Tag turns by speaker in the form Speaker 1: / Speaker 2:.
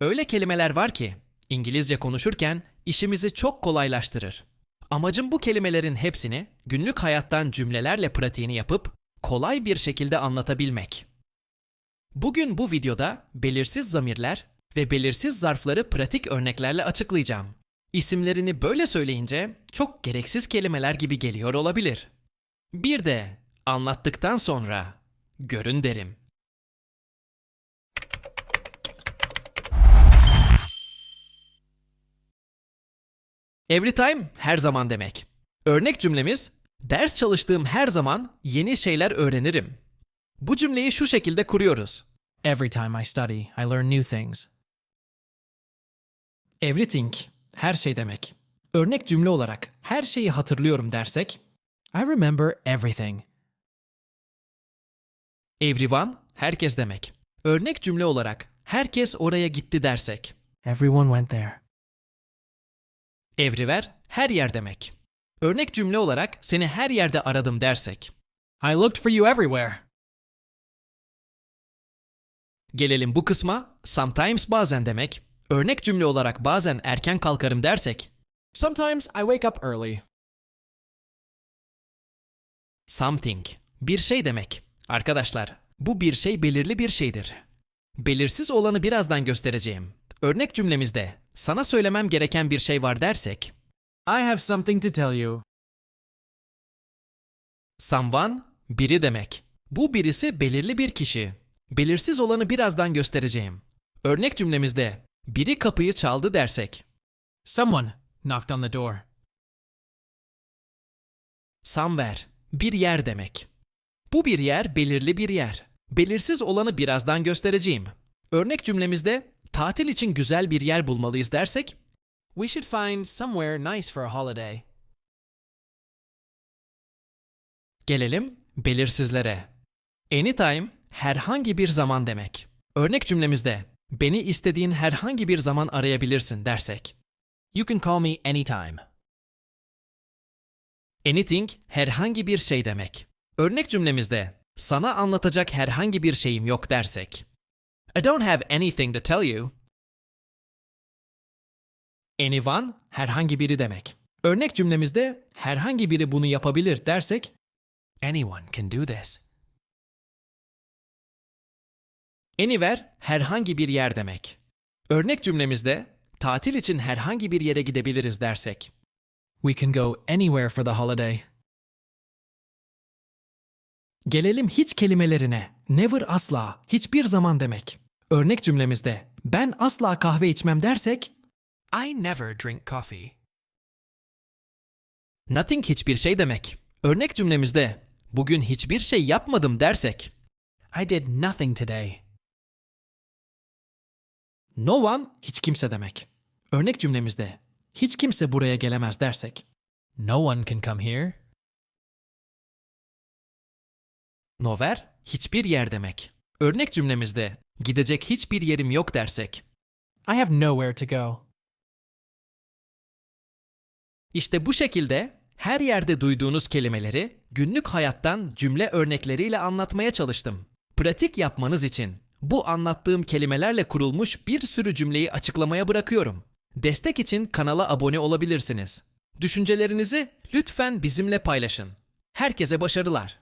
Speaker 1: Öyle kelimeler var ki İngilizce konuşurken işimizi çok kolaylaştırır. Amacım bu kelimelerin hepsini günlük hayattan cümlelerle pratiğini yapıp kolay bir şekilde anlatabilmek. Bugün bu videoda belirsiz zamirler ve belirsiz zarfları pratik örneklerle açıklayacağım. İsimlerini böyle söyleyince çok gereksiz kelimeler gibi geliyor olabilir. Bir de anlattıktan sonra görün derim. Every time her zaman demek. Örnek cümlemiz ders çalıştığım her zaman yeni şeyler öğrenirim. Bu cümleyi şu şekilde kuruyoruz.
Speaker 2: Every time I study, I learn new things.
Speaker 1: Everything her şey demek. Örnek cümle olarak her şeyi hatırlıyorum dersek
Speaker 2: I remember everything.
Speaker 1: everyone herkes demek. Örnek cümle olarak herkes oraya gitti dersek
Speaker 2: Everyone went there.
Speaker 1: Everywhere her yer demek. Örnek cümle olarak seni her yerde aradım dersek
Speaker 2: I looked for you everywhere.
Speaker 1: Gelelim bu kısma sometimes bazen demek. Örnek cümle olarak bazen erken kalkarım dersek
Speaker 2: Sometimes I wake up early.
Speaker 1: something bir şey demek. Arkadaşlar bu bir şey belirli bir şeydir. Belirsiz olanı birazdan göstereceğim. Örnek cümlemizde sana söylemem gereken bir şey var dersek
Speaker 2: I have something to tell you.
Speaker 1: someone biri demek. Bu birisi belirli bir kişi. Belirsiz olanı birazdan göstereceğim. Örnek cümlemizde biri kapıyı çaldı dersek
Speaker 2: Someone knocked on the door.
Speaker 1: Somewhere, bir yer demek. Bu bir yer belirli bir yer. Belirsiz olanı birazdan göstereceğim. Örnek cümlemizde tatil için güzel bir yer bulmalıyız dersek
Speaker 2: We should find somewhere nice for a holiday.
Speaker 1: gelelim belirsizlere. Anytime herhangi bir zaman demek. Örnek cümlemizde beni istediğin herhangi bir zaman arayabilirsin dersek
Speaker 2: You can call me anytime.
Speaker 1: anything herhangi bir şey demek. Örnek cümlemizde sana anlatacak herhangi bir şeyim yok dersek I don't have anything to tell you. Anyone herhangi biri demek. Örnek cümlemizde herhangi biri bunu yapabilir dersek Anyone can do this. Anywhere herhangi bir yer demek. Örnek cümlemizde tatil için herhangi bir yere gidebiliriz dersek
Speaker 2: We can go anywhere for the holiday.
Speaker 1: Gelelim hiç kelimelerine. Never asla, hiçbir zaman demek. Örnek cümlemizde ben asla kahve içmem dersek I never drink coffee. Nothing hiçbir şey demek. Örnek cümlemizde bugün hiçbir şey yapmadım dersek
Speaker 2: I did nothing today.
Speaker 1: no one hiç kimse demek. Örnek cümlemizde hiç kimse buraya gelemez dersek
Speaker 2: No one can come here.
Speaker 1: nowhere hiçbir yer demek. Örnek cümlemizde gidecek hiçbir yerim yok dersek
Speaker 2: I have nowhere to go.
Speaker 1: İşte bu şekilde her yerde duyduğunuz kelimeleri günlük hayattan cümle örnekleriyle anlatmaya çalıştım. Pratik yapmanız için bu anlattığım kelimelerle kurulmuş bir sürü cümleyi açıklamaya bırakıyorum. Destek için kanala abone olabilirsiniz. Düşüncelerinizi lütfen bizimle paylaşın. Herkese başarılar.